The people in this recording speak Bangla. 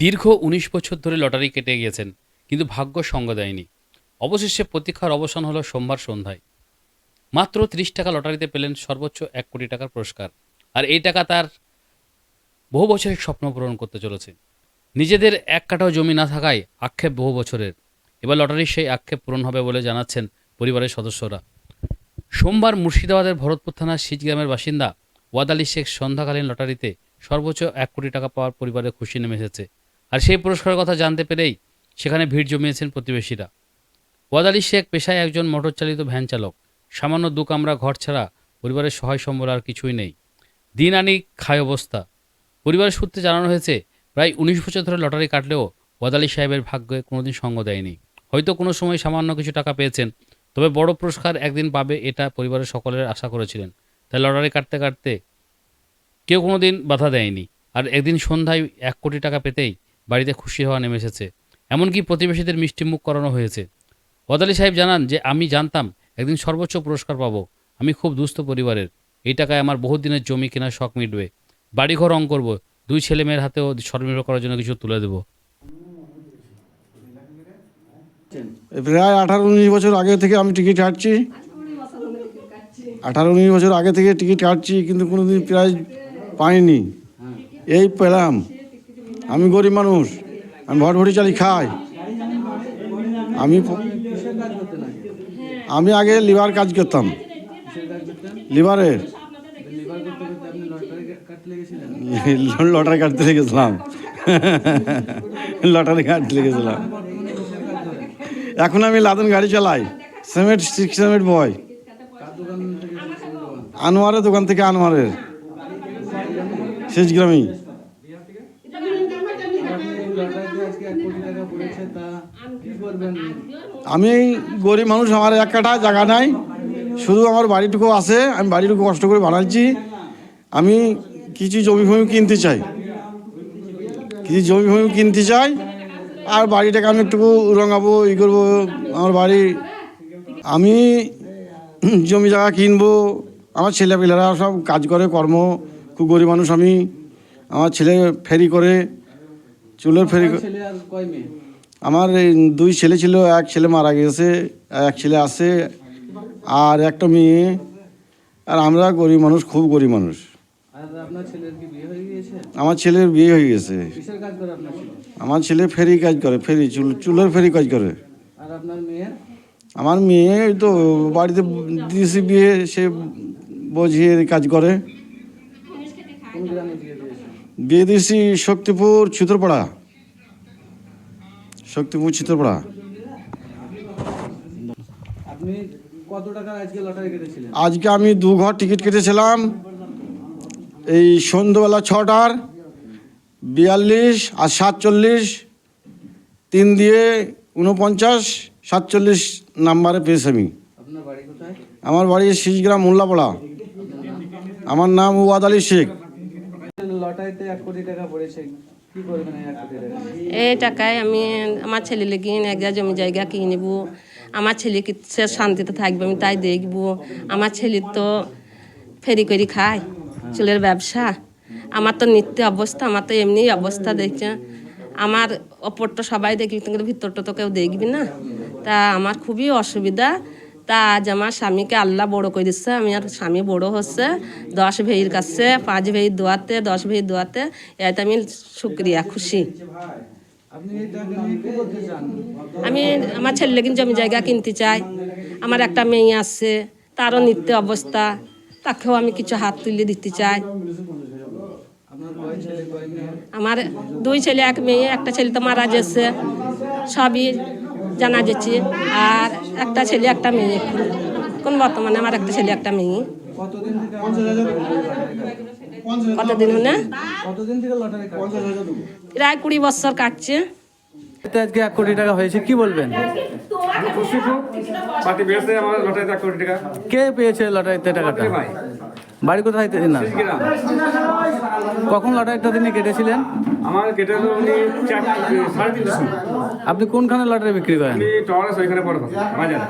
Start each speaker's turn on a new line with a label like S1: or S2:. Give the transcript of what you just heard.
S1: দীর্ঘ উনিশ বছর ধরে লটারি কেটে গিয়েছেন, কিন্তু ভাগ্য সঙ্গ দেয়নি। অবশেষে প্রতীক্ষার অবসান হলো সোমবার সন্ধ্যায়। মাত্র ত্রিশ টাকা লটারিতে পেলেন সর্বোচ্চ এক কোটি টাকার পুরস্কার। আর এই টাকা তার বহু বছরের স্বপ্ন পূরণ করতে চলেছে। নিজেদের এক কাটাও জমি না থাকায় আক্ষেপ বহু বছরের। এবার লটারির সেই আক্ষেপ পূরণ হবে বলে জানাচ্ছেন পরিবারের সদস্যরা। সোমবার মুর্শিদাবাদের ভরতপুর থানার সিজগ্রামের বাসিন্দা ওয়াদালি শেখ সন্ধ্যাকালীন লটারিতে সর্বোচ্চ এক কোটি টাকা পাওয়ার পরিবারে খুশি নেমে এসেছে। আর সেই পুরস্কারের কথা জানতে পেরেই সেখানে ভিড় জমিয়েছেন প্রতিবেশীরা। ওয়াদ আলী শেখ পেশায় একজন মোটর চালিত ভ্যান চালক। সামান্য দু কামরা ঘর ছাড়া পরিবারের সহায় সম্বল আর কিছুই নেই। দিন আনি খায় অবস্থা। পরিবারের সূত্রে জানানো হয়েছে, প্রায় উনিশ বছর ধরে লটারি কাটলেও ওয়াদ আলী সাহেবের ভাগ্যে কোনোদিন সঙ্গ দেয়নি। হয়তো কোনো সময় সামান্য কিছু টাকা পেয়েছেন, তবে বড় পুরস্কার একদিন পাবে এটা পরিবারের সকলের আশা করেছিলেন। তাই লটারি কাটতে কাটতে কেউ কোনো দিন বাধা দেয়নি। আর একদিন সন্ধ্যায় এক কোটি টাকা পেতেই বাড়িতে খুশি হওয়া নেমে এসেছে। এমনকি প্রতিবেশীদের মিষ্টি মুখ করানো হয়েছে। ওয়াদালি সাহেব জানান যে, আমি জানতাম একদিন সর্বোচ্চ পুরস্কার পাবো। আমি খুব দুস্থ পরিবারের। এই টাকায় আমার বহুত দিনের জমি কেনার শখ মিটবে। বাড়িঘর রং করব। দুই ছেলে মেয়ের হাতেও স্বনির্ভর করার জন্য কিছু তুলে দেবো।
S2: প্রায় আঠারো উনিশ বছর আগে থেকে আমি টিকিট কাটছি। আঠারো উনিশ বছর আগে থেকে টিকিট কাটছি, কিন্তু কোনোদিন প্রায় পাইনি। এই পেলাম। আমি গরিব মানুষ, আমি ভটভটি চালি খাই। আমি আমি আগে লিভার কাজ করতাম। লিভারের লটারি কাটতে লেগেছিলাম। লটারি কাটতে লেগেছিলাম। এখন আমি লাদন গাড়ি চালাই। সেমেন্ট সিক্স সেমেন্ট বয়। আনোয়ারের দোকান থেকে আনোয়ারের। শেষ গ্রামেই আমি গরিব মানুষ, আমার এক কাঠা জায়গা নাই। শুধু আমার বাড়িটুকু আছে, আমি বাড়িটুকু কষ্ট করে বানাচ্ছি। আমি কিছু জমি ফমি কিনতে চাই। কিছু জমি ফমি কিনতে চাই, আর বাড়িটাকে আমি একটু রঙাবো, ই করব, আমার বাড়ি। আমি জমি জায়গা কিনবো, আমার ছেলেপিলেরা সব কাজ করে, কর্ম। খুব গরিব মানুষ আমি। আমার ছেলে ফেরি করে চুলোর ফেরি আমার দুই ছেলে ছিল এক ছেলে মারা গেছে এক ছেলে আছে আর একটা মেয়ে। আর আমরা গরিব মানুষ খুব গরিব মানুষ।
S3: হয়ে
S2: আমার ছেলের বিয়ে হয়ে গেছে। আমার ছেলে ফেরি কাজ করে ফেরি চুল চুলের ফেরি কাজ করে। আমার মেয়ে তো বাড়িতে দিয়েছি বিয়ে সে বোঝিয়ে কাজ করে।
S3: বিয়ে দিয়েছি
S2: শক্তিপুর চিত্রপাড়া। শক্তিপুর চিত্রপাড়া।
S3: আজকে
S2: আমি দু ঘর টিকিট কেটেছিলাম। এই সন্ধ্যেবেলা ছটার বিয়াল্লিশ আর সাতচল্লিশ তিন দিয়ে উনপঞ্চাশ সাতচল্লিশ নাম্বারে পেয়েছি আমি। আমার বাড়ি শিশগ্রাম মোল্লাপাড়া। আমার নাম ওয়াদ আলী শেখ।
S3: লটারিতে এক কোটি টাকা পড়েছে। এই
S4: টাকায় আমি আমার ছেলে লেগে এক জমি জায়গা কিনে নেব। আমার ছেলেকে সে শান্তিতে থাকবে, আমি তাই দেখব। আমার ছেলে তো ফেরি করে খায়, চুলের ব্যবসা। আমার তো নিত্য অবস্থা, আমার তো এমনি অবস্থা দেখছে। আমার ওপরটা সবাই দেখবি কিন্তু ভিতরটা তো কেউ দেখবি না। তা আমার খুবই অসুবিধা। তা আজ আমার স্বামীকে আল্লাহ বড় করে দিচ্ছে। আমি আর স্বামী বড় হচ্ছে, দশ ভেইয়ের কাছে, পাঁচ ভেই দোয়াতে, দশ ভেই দোয়াতে। এতে আমি শুক্রিয়া, খুশি। আমি আমার ছেলে কিন্তু জমি জায়গা কিনতে চাই। আমার একটা মেয়ে আছে, তারও নিত্য অবস্থা। তাকেও আমি কিছু হাত তুলে দিতে চাই। আমার দুই ছেলে, এক মেয়ে, একটা ছেলে তো মারা যাচ্ছে সবই জানা যাচ্ছে আর একটা ছেলে একটা মেয়ে। এখন কোন বর্তমানে আমার একটা ছেলে একটা মেয়ে।
S3: কতদিন
S4: হলে প্রায় কুড়ি বছর কাটছে।
S3: এতে আজকে এক কোটি টাকা হয়েছে কি বলবেন?
S5: আমি খুশি খুব পার্টি বেড়েছে আমার লটারিতে এক কোটি টাকা।
S3: কে পেয়েছে লটারিতে টাকাটা? বাড়ি কোথায় না। কখন লটারিটা তিনি কেটেছিলেন?
S5: আমার কেটে হলো উনি সাড়ে তিনটের সময়।
S3: আপনি কোনখানে লটারি বিক্রি করেন?
S5: ওইখানে বাজারে।